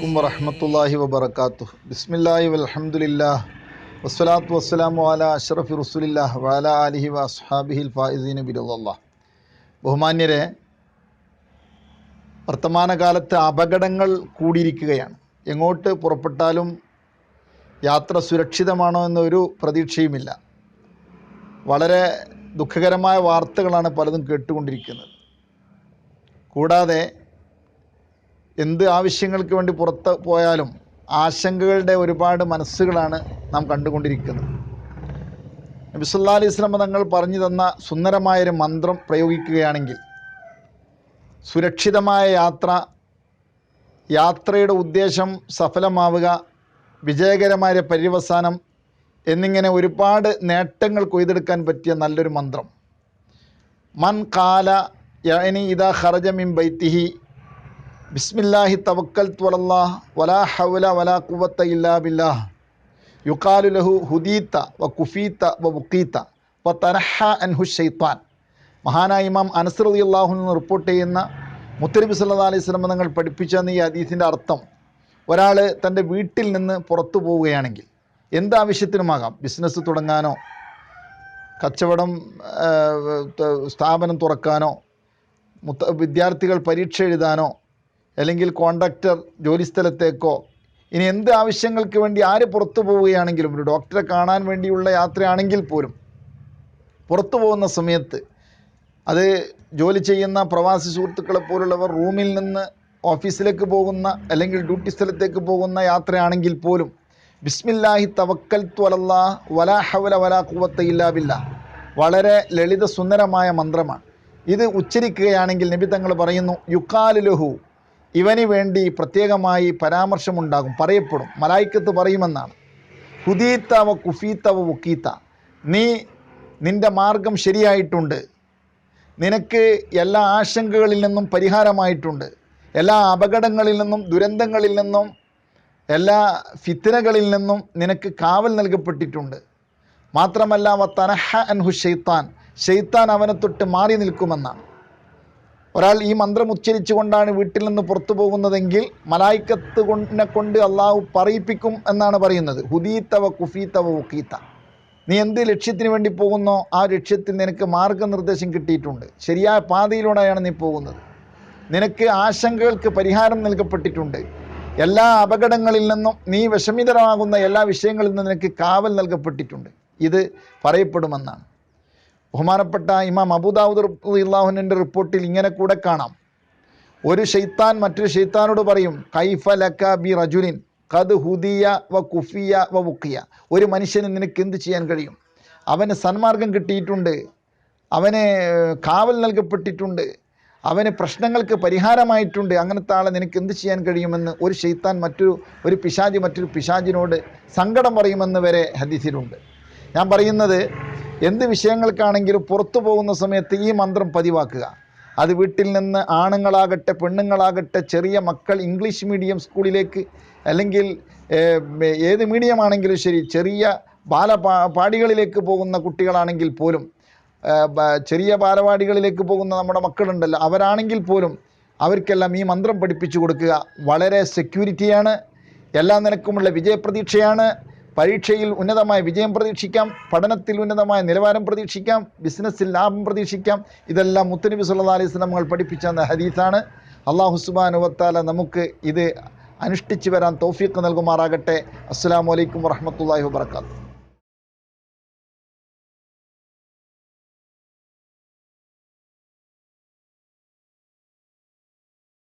വറഹമത്തല്ലാഹി വബർക്കാത്തു ബിസ്മില്ലാഹി വലഹമുല്ലാ വസ്സലാത്തു വസ്സലാമു അല അഷറഫി റസുലില്ലാ വാല അലിഹി വസ്ഹാബിഹിൽ ഫായിസീൻ ബിരുദല്ലാ ബഹുമാന്യരെ വർത്തമാനകാലത്ത് അപകടങ്ങൾ കൂടിയിരിക്കുകയാണ്. എങ്ങോട്ട് പുറപ്പെട്ടാലും യാത്ര സുരക്ഷിതമാണോ എന്നൊരു പ്രതീക്ഷയുമില്ല. വളരെ ദുഃഖകരമായ വാർത്തകളാണ് പലതും കേട്ടുകൊണ്ടിരിക്കുന്നത്. കൂടാതെ എന്ത് ആവശ്യങ്ങൾക്ക് വേണ്ടി പുറത്ത് പോയാലും ആശങ്കകളുടെ ഒരുപാട് മനസ്സുകളാണ് നാം കണ്ടുകൊണ്ടിരിക്കുന്നത്. നബിസുല്ലാ അലൈഹി സ്വലമ തങ്ങൾ പറഞ്ഞു തന്ന സുന്ദരമായൊരു മന്ത്രം പ്രയോഗിക്കുകയാണെങ്കിൽ സുരക്ഷിതമായ യാത്ര യാത്രയുടെ ഉദ്ദേശം സഫലമാവുക വിജയകരമായ പര്യവസാനം എന്നിങ്ങനെ ഒരുപാട് നേട്ടങ്ങൾ കൊയ്തെടുക്കാൻ പറ്റിയ നല്ലൊരു മന്ത്രം. മൻ കാല യനി ഇതാ ഖറജ മിൻ ബൈത്തിഹി ബിസ്മില്ലാഹി തവക്കൽ തുറല്ലാ വലാ ഹൗല വലാ കുവത്ത ഇല്ലാ ബില്ലാഹ്. യുക്കാലു ലഹു ഹുദീത്ത വ കുഫീത്ത വ വ തനഹ അൻഹു ഷെയ്ത്താൻ മഹാനായ ഇമാം അനസർ അലി അള്ളാഹു നിന്ന് റിപ്പോർട്ട് ചെയ്യുന്ന മുത്തരബി സല്ലാ അലൈഹി സ്വലം നിങ്ങൾ പഠിപ്പിച്ച ഈ അതീസിന്റെ അർത്ഥം ഒരാൾ തന്റെ വീട്ടിൽ നിന്ന് പുറത്തു പോവുകയാണെങ്കിൽ എന്ത് ആവശ്യത്തിനുമാകാം? ബിസിനസ് തുടങ്ങാനോ? കച്ചവടം സ്ഥാപനം തുറക്കാനോ? വിദ്യാർത്ഥികൾ പരീക്ഷ എഴുതാനോ? അല്ലെങ്കിൽ കോൺട്രാക്ടർ ജോലിസ്ഥലത്തേക്കോ ഇനി എന്ത് ആവശ്യങ്ങൾക്ക് വേണ്ടി ആര് പുറത്തു പോവുകയാണെങ്കിലും ഒരു ഡോക്ടറെ കാണാൻ വേണ്ടിയുള്ള യാത്രയാണെങ്കിൽ പോലും പുറത്തു പോകുന്ന സമയത്ത് അത് ജോലി ചെയ്യുന്ന പ്രവാസി സുഹൃത്തുക്കളെ പോലുള്ളവർ റൂമിൽ നിന്ന് ഓഫീസിലേക്ക് പോകുന്ന അല്ലെങ്കിൽ ഡ്യൂട്ടി സ്ഥലത്തേക്ക് പോകുന്ന യാത്രയാണെങ്കിൽ പോലും ബിസ്മില്ലാഹി തവക്കൽ ത്വലല്ലാ വലാ ഹവല വലാ കുവത്ത ഇല്ലാ ബില്ലാ വളരെ ലളിത സുന്ദരമായ മന്ത്രമാണ്. ഇത് ഉച്ചരിക്കുകയാണെങ്കിൽ നബി തങ്ങൾ പറയുന്നു യുക്കാലു ലഹു ഇവന് വേണ്ടി പ്രത്യേകമായി പരാമർശമുണ്ടാകും പറയപ്പെടും. മലായിക്കത്ത് പറയുമെന്നാണ്. ഹുദീത്തവ കുഫീത്തവ വുക്കീത്ത. നീ നിന്റെ മാർഗം ശരിയായിട്ടുണ്ട്. നിനക്ക് എല്ലാ ആശങ്കകളിൽ നിന്നും പരിഹാരമായിട്ടുണ്ട്. എല്ലാ അപകടങ്ങളിൽ നിന്നും ദുരന്തങ്ങളിൽ നിന്നും എല്ലാ ഫിത്തനകളിൽ നിന്നും നിനക്ക് കാവൽ നൽകപ്പെട്ടിട്ടുണ്ട്. മാത്രമല്ല വ തനഹ അൻഹു ഷെയ്ത്താൻ ഷെയ്ത്താൻ അവനെ തൊട്ട് മാറി നിൽക്കുമെന്നാണ്. ഒരാൾ ഈ മന്ത്രം ഉച്ചരിച്ചുകൊണ്ടാണ് വീട്ടിൽ നിന്ന് പുറത്തു പോകുന്നതെങ്കിൽ മലായിക്കത്ത് കൊണ്ടിനെ കൊണ്ട് അള്ളാഹു പറയിപ്പിക്കും എന്നാണ് പറയുന്നത്. ഹുദീത്തവ കുഫീത്തവ ഉക്കീത്ത നീ എന്ത് ലക്ഷ്യത്തിന് വേണ്ടി പോകുന്നോ ആ ലക്ഷ്യത്തിൽ നിനക്ക് മാർഗനിർദ്ദേശം കിട്ടിയിട്ടുണ്ട്. ശരിയായ പാതയിലൂടെയാണ് നീ പോകുന്നത്. നിനക്ക് ആശങ്കകൾക്ക് പരിഹാരം നൽകപ്പെട്ടിട്ടുണ്ട്. എല്ലാ അപകടങ്ങളിൽ നിന്നും നീ വിഷമിതരാകുന്ന എല്ലാ വിഷയങ്ങളിൽ നിന്നും നിനക്ക് കാവൽ നൽകപ്പെട്ടിട്ടുണ്ട്. ഇത് പറയപ്പെടുമെന്നാണ്. ബഹുമാനപ്പെട്ട ഇമാം അബൂദാവൂദ് ഇള്ളാഹുവിന്റെ റിപ്പോർട്ടിൽ ഇങ്ങനെ കൂടെ കാണാം. ഒരു ഷെയ്ത്താൻ മറ്റൊരു ഷെയ്ത്താനോട് പറയും കൈഫ ലക്ക ബി റജുലിൻ കത് ഹുദിയ വ കുഫിയ വ വുക്കിയ ഒരു മനുഷ്യന് നിനക്ക് എന്ത് ചെയ്യാൻ കഴിയും? അവന് സന്മാർഗം കിട്ടിയിട്ടുണ്ട് അവന് കാവൽ നൽകപ്പെട്ടിട്ടുണ്ട് അവന് പ്രശ്നങ്ങൾക്ക് പരിഹാരമായിട്ടുണ്ട് അങ്ങനത്തെ ആളെ നിനക്ക് എന്ത് ചെയ്യാൻ കഴിയുമെന്ന് ഒരു ഷെയ്ത്താൻ മറ്റൊരു ഒരു പിശാജി മറ്റൊരു പിശാജിനോട് സങ്കടം പറയുമെന്ന് വരെ ഹദീസിലുണ്ട്. ഞാൻ പറയുന്നത് എന്ത് വിഷയങ്ങൾക്കാണെങ്കിലും പുറത്തു പോകുന്ന സമയത്ത് ഈ മന്ത്രം പതിവാക്കുക. അത് വീട്ടിൽ നിന്ന് ആണുങ്ങളാകട്ടെ പെണ്ണുങ്ങളാകട്ടെ ചെറിയ മക്കൾ ഇംഗ്ലീഷ് മീഡിയം സ്കൂളിലേക്ക് അല്ലെങ്കിൽ ഏത് മീഡിയമാണെങ്കിലും ശരി ചെറിയ ബാലപാ പാടികളിലേക്ക് പോകുന്ന കുട്ടികളാണെങ്കിൽ പോലും ചെറിയ ബാലപാടികളിലേക്ക് പോകുന്ന നമ്മുടെ മക്കളുണ്ടല്ലോ അവരാണെങ്കിൽ പോലും അവർക്കെല്ലാം ഈ മന്ത്രം പഠിപ്പിച്ചു കൊടുക്കുക വളരെ സെക്യൂരിറ്റിയാണ് എല്ലാ നിലക്കുമുള്ള വിജയപ്രതീക്ഷയാണ്. പരീക്ഷയിൽ ഉന്നതമായ വിജയം പ്രതീക്ഷിക്കാം പഠനത്തിൽ ഉന്നതമായ നിലവാരം പ്രതീക്ഷിക്കാം ബിസിനസ്സിൽ ലാഭം പ്രതീക്ഷിക്കാം. ഇതെല്ലാം മുത്തനബി സല്ലാ അലൈഹി നമ്മൾ പഠിപ്പിച്ച ഹദീസാണ്. അള്ളാഹു സുബാനുവത്താല നമുക്ക് ഇത് അനുഷ്ഠിച്ചു വരാൻ തൗഫീഖ് നൽകുമാറാകട്ടെ. അസ്സാം വലൈക്കും വർഹമത്തല്ലാഹി വാബർക്കാത്തു